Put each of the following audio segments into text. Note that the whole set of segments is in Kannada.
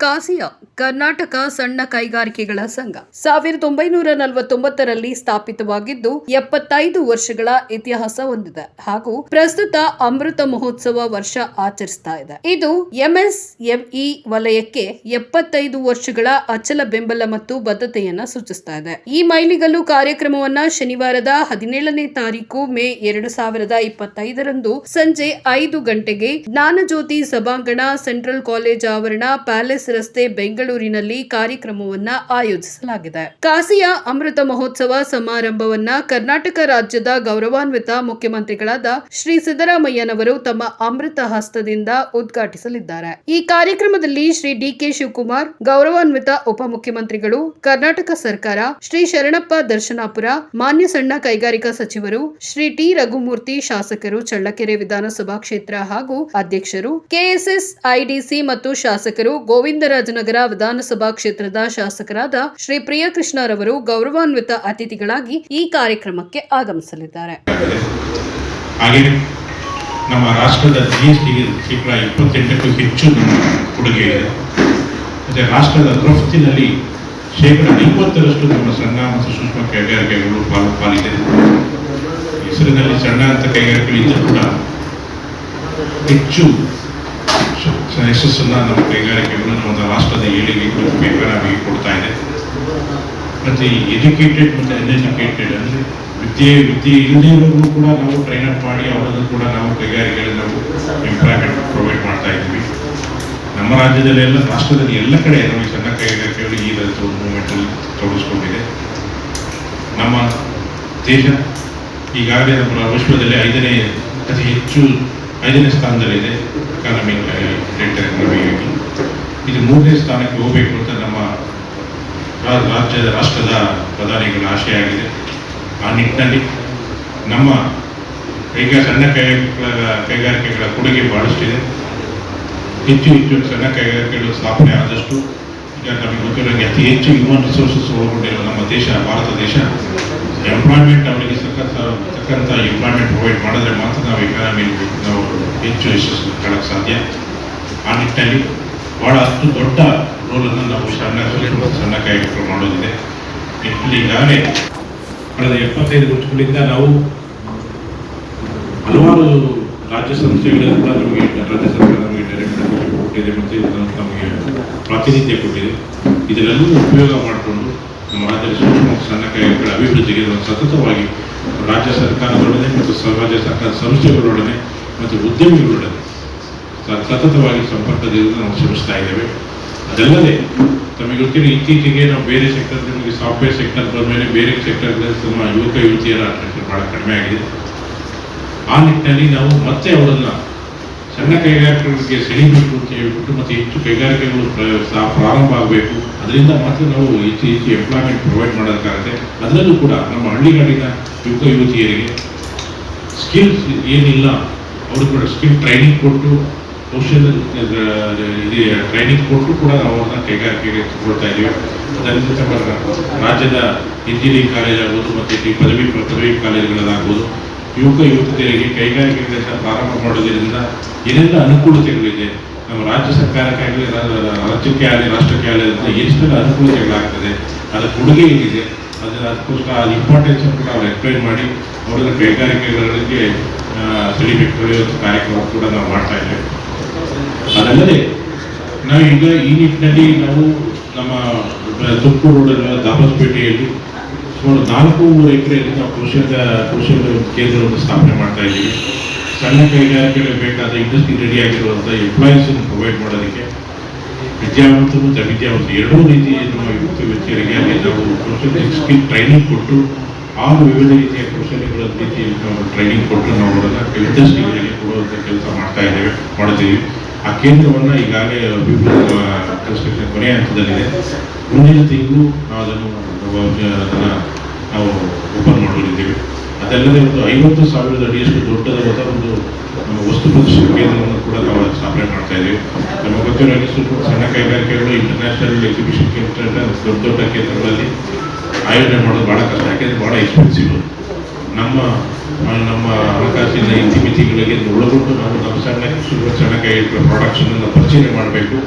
ಕಾಸಿಯಾ, ಕರ್ನಾಟಕ ಸಣ್ಣ ಕೈಗಾರಿಕೆಗಳ ಸಂಘ. ಸಾವಿರದ ಒಂಬೈನೂರ ನಲವತ್ತೊಂಬತ್ತರಲ್ಲಿ ಸ್ಥಾಪಿತವಾಗಿದ್ದು, ಎಪ್ಪತ್ತೈದು ವರ್ಷಗಳ ಇತಿಹಾಸ ಹೊಂದಿದೆ ಹಾಗೂ ಪ್ರಸ್ತುತ ಅಮೃತ ಮಹೋತ್ಸವ ವರ್ಷ ಆಚರಿಸ್ತಾ ಇದೆ. ಇದು ಎಂಎಸ್ಎಂಇ ವಲಯಕ್ಕೆ ಎಪ್ಪತ್ತೈದು ವರ್ಷಗಳ ಅಚಲ ಬೆಂಬಲ ಮತ್ತು ಬದ್ಧತೆಯನ್ನ ಸೂಚಿಸ್ತಾ ಇದೆ. ಈ ಮೈಲಿಗಲ್ಲು ಕಾರ್ಯಕ್ರಮವನ್ನ ಶನಿವಾರದ ಹದಿನೇಳನೇ ತಾರೀಕು ಮೇ ಎರಡು ಸಾವಿರದ ಇಪ್ಪತ್ತೈದರಂದು ಸಂಜೆ ಐದು ಗಂಟೆಗೆ ಜ್ಞಾನಜ್ಯೋತಿ ಸಭಾಂಗಣ ಸೆಂಟ್ರಲ್ ಕಾಲೇಜ್ ಆವರಣ ಪ್ಯಾಲೇಸ್ ರಸ್ತೆ ಬೆಂಗಳೂರಿನಲ್ಲಿ ಕಾರ್ಯಕ್ರಮವನ್ನ ಆಯೋಜಿಸಲಾಗಿದೆ. ಕಾಸಿಯ ಅಮೃತ ಮಹೋತ್ಸವ ಸಮಾರಂಭವನ್ನ ಕರ್ನಾಟಕ ರಾಜ್ಯದ ಗೌರವಾನ್ವಿತ ಮುಖ್ಯಮಂತ್ರಿಗಳಾದ ಶ್ರೀ ಸಿದ್ದರಾಮಯ್ಯನವರು ತಮ್ಮ ಅಮೃತ ಹಸ್ತದಿಂದ ಉದ್ಘಾಟಿಸಲಿದ್ದಾರೆ. ಈ ಕಾರ್ಯಕ್ರಮದಲ್ಲಿ ಶ್ರೀ ಡಿಕೆ ಶಿವಕುಮಾರ್, ಗೌರವಾನ್ವಿತ ಉಪಮುಖ್ಯಮಂತ್ರಿಗಳು, ಕರ್ನಾಟಕ ಸರ್ಕಾರ, ಶ್ರೀ ಶರಣಪ್ಪ ದರ್ಶನಾಪುರ, ಮಾನ್ಯ ಸಣ್ಣ ಕೈಗಾರಿಕಾ ಸಚಿವರು, ಶ್ರೀ ಟಿ ರಘುಮೂರ್ತಿ ಶಾಸಕರು, ಚಳ್ಳಕೆರೆ ವಿಧಾನಸಭಾ ಕ್ಷೇತ್ರ ಹಾಗೂ ಅಧ್ಯಕ್ಷರು ಕೆಎಸ್ಎಸ್ ಐಡಿಸಿ ಮತ್ತು ಶಾಸಕರು ಗೋವಿಂದರಾಜನಗರ ವಿಧಾನಸಭಾ ಕ್ಷೇತ್ರದ ಶಾಸಕರಾದ ಶ್ರೀ ಪ್ರಿಯಕೃಷ್ಣರವರು ಗೌರವಾನ್ವಿತ ಅತಿಥಿಗಳಾಗಿ ಈ ಕಾರ್ಯಕ್ರಮಕ್ಕೆ ಆಗಮಿಸಲಿದ್ದಾರೆ. ನಮ್ಮ ರಾಷ್ಟ್ರದ ಜಿ ಎಸ್ ಟಿಗೆ ಶೇಕಡ ಇಪ್ಪತ್ತೆಂಟಕ್ಕೂ ಹೆಚ್ಚು ಕೊಡುಗೆ ಇದೆ. ಮತ್ತು ರಾಷ್ಟ್ರದ ರಫ್ತಿನಲ್ಲಿ ಶೇಕಡ ಐವತ್ತರಷ್ಟು ನಮ್ಮ ಸಣ್ಣ ಮತ್ತು ಸೂಕ್ಷ್ಮ ಕೈಗಾರಿಕೆಗಳು ಪಾಲು ಪಾಲಿದೆ. ಹೆಸರಿನಲ್ಲಿ ಸಣ್ಣ ಅಂತ ಕೈಗಾರಿಕೆಗಳಿಂದ ಕೂಡ ಹೆಚ್ಚು ಯಶಸ್ಸನ್ನು ನಮ್ಮ ಕೈಗಾರಿಕೆಗಳು ನಮ್ಮ ರಾಷ್ಟ್ರದ ಏಳಿಗೆ ಬೇಕಾಗಿ ಕೊಡ್ತಾ ಇದೆ. ಮತ್ತು ಎಜುಕೇಟೆಡ್ ಮತ್ತು ಅನ್ಎಜುಕೇಟೆಡ್ ಅಂದರೆ ವಿದ್ಯೆ ವಿದ್ಯೆ ಇಲ್ಲದೇ ಕೂಡ ನಾವು ಟ್ರೈನ್ ಅಪ್ ಮಾಡಿ ಅವರನ್ನು ಕೂಡ ನಾವು ಕೈಗಾರಿಕೆಗಳಲ್ಲಿ ನಾವು ಎಂಪ್ಲಾಯ್ಮೆಂಟ್ ಪ್ರೊವೈಡ್ ಮಾಡ್ತಾ ಇದ್ದೀವಿ. ನಮ್ಮ ರಾಜ್ಯದಲ್ಲೆಲ್ಲ ರಾಷ್ಟ್ರದಲ್ಲಿ ಎಲ್ಲ ಕಡೆ ನಾವು ಈ ಸಣ್ಣ ಕೈಗಾರಿಕೆಗಳು ಈ ಮೂವ್ಮೆಂಟಲ್ಲಿ ತೊಡಗಿಸ್ಕೊಂಡಿದೆ. ನಮ್ಮ ದೇಶ ಈಗಾಗಲೇ ನಮ್ಮ ವಿಶ್ವದಲ್ಲಿ ಐದನೇ ಅತಿ ಹೆಚ್ಚು ಐದನೇ ಸ್ಥಾನದಲ್ಲಿದೆ. ಎಕಾನಮಿಕ್ ರೇಟ್ ಎಕಾನಮಿಯಾಗಿ ಇದು ಮೂರನೇ ಸ್ಥಾನಕ್ಕೆ ಹೋಗಬೇಕು ಅಂತ ನಮ್ಮ ರಾಜ್ಯದ, ರಾಷ್ಟ್ರದ ಪ್ರಧಾನಿಗಳ ಆಶೆಯಾಗಿದೆ ಆ ನಿಟ್ಟಿನಲ್ಲಿ ನಮ್ಮ ಕೈಗಾ ಸಣ್ಣ ಕೈಗಾರಿಕೆಗಳ ಕೈಗಾರಿಕೆಗಳ ಕೊಡುಗೆ ಬಹಳಷ್ಟಿದೆ. ಹೆಚ್ಚು ಹೆಚ್ಚು ಸಣ್ಣ ಕೈಗಾರಿಕೆಗಳು ಸ್ಥಾಪನೆ ಆದಷ್ಟು ಈಗ ನಮಗೆ ಗೊತ್ತಿರೋ ಅತಿ ಹೆಚ್ಚು ಹ್ಯೂಮನ್ ರಿಸೋರ್ಸಸ್ ಒಳಗೊಂಡಿರುವ ನಮ್ಮ ದೇಶ, ಭಾರತ ದೇಶ. ಎಂಪ್ಲಾಯ್ಮೆಂಟ್ ಅವರಿಗೆ ಸಖತ್ ತಕ್ಕಂಥ ಎಂಪ್ಲಾಯ್ಮೆಂಟ್ ಪ್ರೊವೈಡ್ ಮಾಡಿದ್ರೆ ಮಾತ್ರ ನಾವು ಎಕಾನಮಿ ನಾವು ಹೆಚ್ಚು ಯಶಸ್ಸು ಕಾಣಕ್ಕೆ ಸಾಧ್ಯ. ಆ ನಿಟ್ಟಿನಲ್ಲಿ ಭಾಳ ಅಷ್ಟು ದೊಡ್ಡ ರೋಲನ್ನು ನಾವು ಸಣ್ಣ ಸಣ್ಣ ಕೈಗಾರಿಕೆ ಮಾಡೋದಿದೆ. ಈಗಾಗಲೇ ಕಳೆದ ಎಪ್ಪತ್ತೈದು ವರ್ಷಗಳಿಂದ ನಾವು ಹಲವಾರು ರಾಜ್ಯ ಸಂಸ್ಥೆಗಳಿಂದ ನಮಗೆ ರಾಜ್ಯ ಸರ್ಕಾರ ನಮಗೆ ಡೈರೆಕ್ಟ್ ಕೊಟ್ಟಿದೆ ಮತ್ತು ನಮಗೆ ಪ್ರಾತಿನಿಧ್ಯ ಕೊಟ್ಟಿದೆ. ಇದನ್ನೆಲ್ಲೂ ಉಪಯೋಗ ಮಾಡಿಕೊಂಡು ರಾಜ್ಯದ ಸೂಕ್ಷ್ಮ ಸಣ್ಣ ಕೈಗಾರಿಕೆಗಳ ಅಭಿವೃದ್ಧಿಗೆ ಸತತವಾಗಿ ರಾಜ್ಯ ಸರ್ಕಾರದೊಡನೆ ಮತ್ತು ಸಮಾಜ ಸರ್ಕಾರ ಸಂಸ್ಥೆಗಳೊಡನೆ ಮತ್ತು ಉದ್ಯಮಿಗಳೊಡನೆ ಸತತವಾಗಿ ಸಂಪರ್ಕದಿಂದ ನಾವು ಶ್ರಮಿಸ್ತಾ ಇದ್ದೇವೆ. ಅದಲ್ಲದೆ ತಮಗೆ ಗೊತ್ತಿರೋ ಇತ್ತೀಚೆಗೆ ನಾವು ಬೇರೆ ಸೆಕ್ಟರ್ ನಿಮಗೆ ಸಾಫ್ಟ್ವೇರ್ ಸೆಕ್ಟರ್ ಬಂದಮೇಲೆ ಬೇರೆ ಸೆಕ್ಟರ್ಗಳಲ್ಲಿ ನಮ್ಮ ಯುವಕ, ಯುವತಿಯರ ಅಟ್ರಾಕ್ಷನ್ ಬಹಳ ಕಡಿಮೆ ಆಗಿದೆ. ಆ ನಿಟ್ಟಿನಲ್ಲಿ ನಾವು ಮತ್ತೆ ಅವರನ್ನ ಸಣ್ಣ ಕೈಗಾರಿಕೆಗಳಿಗೆ ಸೆಳೀಬೇಕು ಅಂತ ಹೇಳ್ಬಿಟ್ಟು ಮತ್ತೆ ಹೆಚ್ಚು ಕೈಗಾರಿಕೆಗಳು ಪ್ರ- ಪ್ರಾರಂಭ ಆಗಬೇಕು. ಅದರಿಂದ ಮಾತ್ರ ನಾವು ಹೆಚ್ಚು ಹೆಚ್ಚು ಎಂಪ್ಲಾಯ್ಮೆಂಟ್ ಪ್ರೊವೈಡ್ ಮಾಡೋದಕ್ಕಾಗುತ್ತೆ ಅದರಲ್ಲೂ ಕೂಡ ನಮ್ಮ ಹಳ್ಳಿಗಾಡಿನ ಯುವಕ, ಯುವತಿಯರಿಗೆ ಸ್ಕಿಲ್ಸ್ ಏನಿಲ್ಲ, ಅವರು ಕೂಡ ಸ್ಕಿಲ್ ಟ್ರೈನಿಂಗ್ ಕೊಟ್ಟು, ಕೌಶಲ್ಯ ಟ್ರೈನಿಂಗ್ ಕೊಟ್ಟು ಕೂಡ ನಾವು ಅವ್ರನ್ನ ಕೈಗಾರಿಕೆಗೆ ಕೊಡ್ತಾ ಇದ್ದೀವಿ. ಅದರಿಂದ ರಾಜ್ಯದ ಇಂಜಿನಿಯರಿಂಗ್ ಕಾಲೇಜ್ ಆಗ್ಬೋದು, ಮತ್ತು ಪದವಿ ಪದವಿ ಕಾಲೇಜುಗಳಾಗ್ಬೋದು ಯುವಕ ಯುವತಿಯರಿಗೆ ಕೈಗಾರಿಕೆಗಳಿಂದ ಪ್ರಾರಂಭ ಮಾಡೋದ್ರಿಂದ ಏನೆಲ್ಲ ಅನುಕೂಲತೆಗಳಿದೆ? ನಮ್ಮ ರಾಜ್ಯ ಸರ್ಕಾರಕ್ಕಾಗಲಿ, ರಾ- ರಾಜ್ಯಕ್ಕೆ ಆಗಲಿ, ರಾಷ್ಟ್ರಕ್ಕೆ ಆಗಲಿ ಅಂತ ಎಷ್ಟೆಲ್ಲ ಅನುಕೂಲತೆಗಳಾಗ್ತದೆ, ಅದರ ಕೊಡುಗೆ ಏನಿದೆ? ಅದರ ಅದಕ್ಕೋಸ್ಕರ ಅದು ಇಂಪಾರ್ಟೆನ್ಸ್ ಕೂಡ ಅವ್ರು ಎಕ್ಸ್ಪ್ಲೈನ್ ಮಾಡಿ ಅವರ ಕೈಗಾರಿಕೆಗಳಿಗೆ ಸೆಲಿಬ್ರೇಟ್ ಕಾರ್ಯಕ್ರಮ ಕೂಡ ನಾವು ಮಾಡ್ತಾ ಇದ್ದೇವೆ. ಅದಲ್ಲದೆ ನಾವು ಈಗ ಈ ನಿಟ್ಟಿನಲ್ಲಿ ನಾವು ನಮ್ಮ ತುಮಕೂರು ರೋಡಲ್ಲಿ, ದಾಬಸ್ಪೇಟೆಯಲ್ಲಿ ಸುಮಾರು ನಾಲ್ಕೂವರೆ ಎಕರೆಯಲ್ಲಿ ನಾವು ಕೃಷಿ ಕೇಂದ್ರವನ್ನು ಸ್ಥಾಪನೆ ಮಾಡ್ತಾ ಇದ್ದೀವಿ. ಸಣ್ಣ ಕೈಗಾರಿಕೆಗಳಿಗೆ ಬೇಕಾದ ಇಂಡಸ್ಟ್ರಿ ರೆಡಿ ಆಗಿರುವಂಥ ಎಂಪ್ಲಾಯೀಸನ್ನು ಪ್ರೊವೈಡ್ ಮಾಡೋದಕ್ಕೆ ವಿದ್ಯಾವಂತರು ಮತ್ತು ಅವಿದ್ಯಾವಂತರು ಎರಡೂ ರೀತಿಯ ನಮ್ಮ ಯುವಕ ಯುವತಿಯರಿಗೆ ಅಲ್ಲಿ ನಾವು ಕೌಶಲ್ಯ ಸ್ಕಿಲ್ ಟ್ರೈನಿಂಗ್ ಕೊಟ್ಟು ಆರು ವಿವಿಧ ರೀತಿಯ ಕೌಶಲ್ಯಗಳ ರೀತಿಯಲ್ಲಿ ನಾವು ಟ್ರೈನಿಂಗ್ ಕೊಟ್ಟು ನಾವು ಅದನ್ನು ಇಂಡಸ್ಟ್ರಿಗಳಿಗೆ ಕೊಡುವಂಥ ಕೆಲಸ ಮಾಡ್ತಾ ಇದ್ದೇವೆ ಮಾಡ್ತೀವಿ ಆ ಕೇಂದ್ರವನ್ನು ಈಗಾಗಲೇ ಕನ್ಸ್ಟ್ರಕ್ಷನ್ ಕೊನೆಯ ಹಂತದಲ್ಲಿದೆ. ಮುಂದಿನ ತಿಂಗಳು ನಾವು ಅದನ್ನು ಅದನ್ನು ನಾವು ಓಪನ್ ಮಾಡೋರಿದ್ದೇವೆ ಅದಲ್ಲದೆ ಒಂದು ಐವತ್ತು ಸಾವಿರದ ಅಡಿಯಷ್ಟು ದೊಡ್ಡದಾದ ಒಂದು ವಸ್ತು ಪ್ರದರ್ಶನ ಕೇಂದ್ರವನ್ನು ಕೂಡ ನಾವು ಸ್ಥಾಪನೆ ಮಾಡ್ತಾ ಇದ್ದೀವಿ. ನಮ್ಮ ಗೊತ್ತಿರೋ ಹಾಗೆ ಸ್ವಲ್ಪ ಸಣ್ಣ ಕೈಗಾರಿಕೆಗಳು ಇಂಟರ್ನ್ಯಾಷನಲ್ ಎಕ್ಸಿಬಿಷನ್ ಕೇಂದ್ರ ದೊಡ್ಡ ದೊಡ್ಡ ಕೇಂದ್ರಗಳಲ್ಲಿ ಆಯೋಜನೆ ಮಾಡೋದು ಭಾಳ ಕಷ್ಟ. ಯಾಕೆಂದರೆ ಭಾಳ ಎಕ್ಸ್ಪೆನ್ಸಿವ್ ನಮ್ಮ ನಮ್ಮ ಹಣಕಾಸಿನ ಇತಿಮಿತಿಗಳಿಗೆ ಒಳಗೊಂಡು ನಾವು ನಮ್ಮ ಸಣ್ಣ ಸಣ್ಣ ಕೈ ಪ್ರಾಡಕ್ಟ್ಸನ್ನು ಪರಿಶೀಲನೆ ಮಾಡಬೇಕು.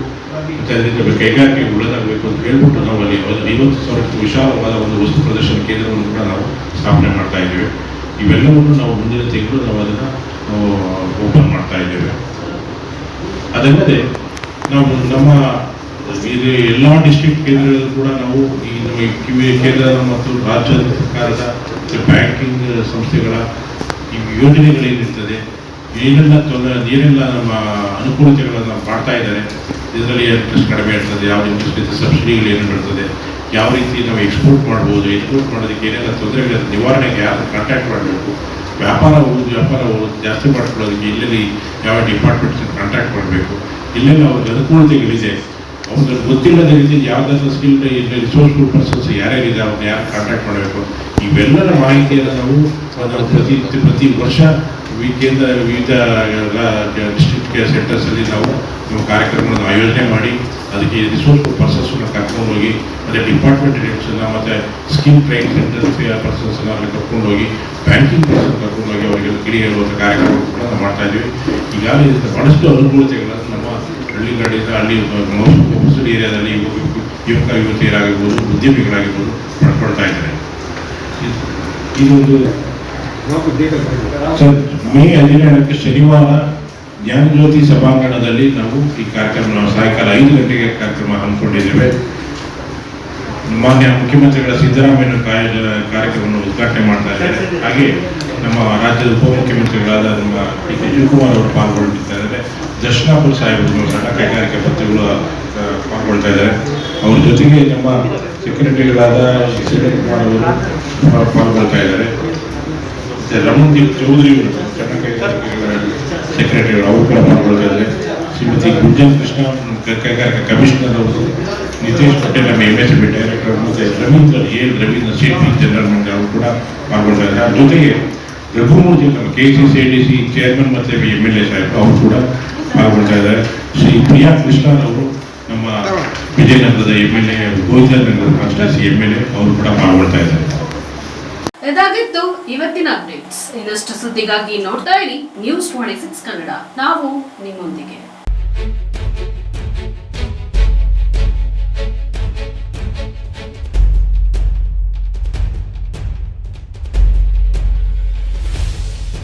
ಅದರಿಂದ ಕೈಗಾರಿಕೆ ಒಳ್ಳೆದಾಗಬೇಕು ಅಂತ ಹೇಳ್ಬಿಟ್ಟು ನಾವು ಅಲ್ಲಿ ಒಂದು ಐವತ್ತು ವಿಶಾಲವಾದ ಒಂದು ವಸ್ತು ಪ್ರದರ್ಶನ ಕೇಂದ್ರವನ್ನು ಕೂಡ ನಾವು ಸ್ಥಾಪನೆ ಮಾಡ್ತಾ ಇದ್ದೇವೆ. ಇವೆಲ್ಲವನ್ನು ನಾವು ಮುಂದಿನ ತಿಂಗಳು ನಾವು ಅದನ್ನು ನಾವು ಓಪನ್ ಮಾಡ್ತಾ ಇದ್ದೇವೆ. ಅದಲ್ಲದೆ, ನಾವು ನಮ್ಮ ಇದು ಎಲ್ಲ ಡಿಸ್ಟ್ರಿಕ್ಟ್ ಕೇಂದ್ರಗಳಲ್ಲೂ ಕೂಡ ನಾವು ಈ ನಮ್ಮ ಕೇಂದ್ರ ಮತ್ತು ರಾಜ್ಯ ಸರ್ಕಾರದ ಬ್ಯಾಂಕಿಂಗ್ ಸಂಸ್ಥೆಗಳ ಈ ಯೋಜನೆಗಳೇನಿರ್ತದೆ ಏನೆಲ್ಲ ತೊಂದರೆ, ಏನೆಲ್ಲ ನಮ್ಮ ಅನುಕೂಲತೆಗಳನ್ನು ಮಾಡ್ತಾ ಇದ್ದಾರೆ, ಇದರಲ್ಲಿ ಇಂಟ್ರೆಸ್ಟ್ ಕಡಿಮೆ ಇರ್ತದೆ, ಯಾವ ಇಂಟ್ರೆಸ್ಟ್ ಸಬ್ಸಿಡಿಗಳು ಏನು ಬರ್ತದೆ ಯಾವ ರೀತಿ ನಾವು ಎಕ್ಸ್ಪೋರ್ಟ್ ಮಾಡ್ಬೋದು ಎಕ್ಸ್ಪೋರ್ಟ್ ಮಾಡೋದಕ್ಕೆ ಏನೆಲ್ಲ ತೊಂದರೆಗಳ ನಿವಾರಣೆಗೆ ಯಾರು ಕಾಂಟ್ಯಾಕ್ಟ್ ಮಾಡಬೇಕು, ವ್ಯಾಪಾರ ಹೋಗೋದು ವ್ಯಾಪಾರ ಹೋಗೋದು ಜಾಸ್ತಿ ಮಾಡ್ಕೊಳ್ಳೋದಕ್ಕೆ ಎಲ್ಲೆಲ್ಲಿ ಯಾವ ಡಿಪಾರ್ಟ್ಮೆಂಟ್ಸ್ ಕಾಂಟ್ಯಾಕ್ಟ್ ಮಾಡಬೇಕು ಇಲ್ಲೆಲ್ಲ ಅವ್ರಿಗೆ ಅನುಕೂಲತೆಗಳಿದೆ ಅವ್ರಿಗೆ ಗೊತ್ತಿಲ್ಲದ ರೀತಿ ಯಾವ್ದಾದ್ರು ಸ್ಕಿಲ್ ರಿಸೋರ್ಸ್ಫುಲ್ ಪರ್ಸನ್ಸ್ ಯಾರ್ಯಾರಿದೆ ಅವ್ರನ್ನ ಯಾರು ಕಾಂಟ್ಯಾಕ್ಟ್ ಮಾಡಬೇಕು? ಇವೆಲ್ಲರ ಮಾಹಿತಿಯನ್ನು ನಾವು ನಾವು ಪ್ರತಿ ಪ್ರತಿ ವರ್ಷ ವಿವಿಧ ಎಲ್ಲ ಡಿಸ್ಟ್ರಿಕ್ಟ್ ಸೆಂಟರ್ಸಲ್ಲಿ ನಾವು ನಾವು ಕಾರ್ಯಕ್ರಮಗಳನ್ನು ಆಯೋಜನೆ ಮಾಡಿ ಅದಕ್ಕೆ ರಿಸೋರ್ಸ್ಫುಲ್ ಪರ್ಸನ್ಸ್ನ ಕರ್ಕೊಂಡು ಹೋಗಿ, ಮತ್ತು ಡಿಪಾರ್ಟ್ಮೆಂಟ್ ಹೆಡ್ಸನ್ನು ಮತ್ತು ಸ್ಕಿಲ್ ಟ್ರೈನ್ ಸೆಂಟರ್ಸ್ ಪರ್ಸನ್ಸನ್ನು ಅಲ್ಲಿ ಕರ್ಕೊಂಡು ಹೋಗಿ ಬ್ಯಾಂಕಿಂಗ್ ಪರ್ಸನ್ ಕರ್ಕೊಂಡು ಹೋಗಿ ಅವರಿಗೆ ಕಿಡಿ ಹೇಳುವಂಥ ಕಾರ್ಯಕ್ರಮ ಕೂಡ ನಾವು ಮಾಡ್ತಾ ಇದ್ದೀವಿ. ಈಗಾಗಲೇ ಬಹಳಷ್ಟು ಅನುಕೂಲತೆಗಳನ್ನು ಹಳ್ಳಿಗಳಿಂದ ಹಳ್ಳಿ ಮೈಸೂರು ಏರಿಯಾದಲ್ಲಿ ಯುವಕ ಯುವತಿಯರಾಗಿರ್ಬೋದು ಉದ್ಯಮಿಗಳಾಗಿರ್ಬೋದು ಪಡ್ಕೊಳ್ತಾ ಇದ್ದಾರೆ. ಇದು- ಇದೊಂದು ಸರ್ ಮೇ ಹದಿನೇಳಕ್ಕೆ ಶನಿವಾರ ಜ್ಞಾನಜ್ಯೋತಿ ಸಭಾಂಗಣದಲ್ಲಿ ನಾವು ಈ ಕಾರ್ಯಕ್ರಮ ನಾವು ಸಾಯಂಕಾಲ ಐದು ಗಂಟೆಗೆ ಕಾರ್ಯಕ್ರಮ ಹಮ್ಮಿಕೊಂಡಿದ್ದೇವೆ. ಮಾನ್ಯ ಮುಖ್ಯಮಂತ್ರಿಗಳ ಸಿದ್ದರಾಮಯ್ಯ ಕಾರ್ಯ ಕಾರ್ಯಕ್ರಮವನ್ನು ಉದ್ಘಾಟನೆ ಮಾಡ್ತಾ ಇದ್ದಾರೆ. ಹಾಗೆ ನಮ್ಮ ರಾಜ್ಯದ ಉಪಮುಖ್ಯಮಂತ್ರಿಗಳಾದ ನಮ್ಮ ಡಿ ಕೆ ಶಿವಕುಮಾರ್ ಅವರು ಪಾಲ್ಗೊಳ್ಳುತ್ತಿದ್ದಾರೆ. ದರ್ಶನಾಪುರ ಸಾಹೇಬರು ನಮ್ಮ ಸಣ್ಣ ಕೈಗಾರಿಕೆ ಮಂತ್ರಿಗಳು ಆ, ಪಾಲ್ಗೊಳ್ತಾ ಇದ್ದಾರೆ. ಅವ್ರ ಜೊತೆಗೆ ನಮ್ಮ ಸೆಕ್ರೆಟರಿಗಳಾದ ಕುಮಾರ್ ಅವರು ಪಾಲ್ಗೊಳ್ತಾ ಇದ್ದಾರೆ. ಮತ್ತೆ ರಮಣದೀಪ್ ಚೌಧರಿ ಅವರು ಸಣ್ಣ ಕೈಗಾರಿಕೆಗಳ ಸೆಕ್ರೆಟರಿ ಅವರು ಕೂಡ ಪಾಲ್ಗೊಳ್ತಾ ಇದ್ದಾರೆ. ಶ್ರೀಮತಿ ಗುಂಜನ್ ಕೃಷ್ಣ ಕೈಗಾರಿಕಾ ಕಮಿಷನರ್ ಅವರು ನಿತೇಶ್ ಪಟೇಲ್ ನಮ್ಮ ಎಂ ಎಸ್ ಬಿ ಡೈರೆಕ್ಟರ್ ಮತ್ತೆ Ravindra, A Ravindra Shetty general manager ಅವರು ಕೂಡ ಪಾಲ್ಗೊಂಡಿದ್ದಾರೆ. ಅದ್ರ ಜೊತೆಗೆ ರಘುಮೂರ್ತಿ ನಮ್ಮ K C C D C chairman ಮತ್ತೆ ಎಂ ಎಲ್ ಎ ಸಾಹೇಬ್ ಅವರು ಕೂಡ ಪಾಲ್ಗೊಳ್ತಾ ಇದ್ದಾರೆ ಶ್ರೀ ಪ್ರಿಯಾ ಕೃಷ್ಣನ್ ಅವರು ನಮ್ಮ ವಿಜಯನಗರದ M L A Govindanagara constituency M L A ಅವರು ಕೂಡ ಪಾಲ್ಗೊಳ್ತಾ ಇದ್ದಾರೆ ಇದಾಗಿತ್ತು ಇವತ್ತಿನ ಅಪ್ಡೇಟ್ಸ್. ಇನ್ನಷ್ಟು ಸುದ್ದಿಗಾಗಿ ನೋಡ್ತಾ ಇರಿ. News twenty six Kannada. ನಾವು ನಿಮ್ಮೊಂದಿಗೆ.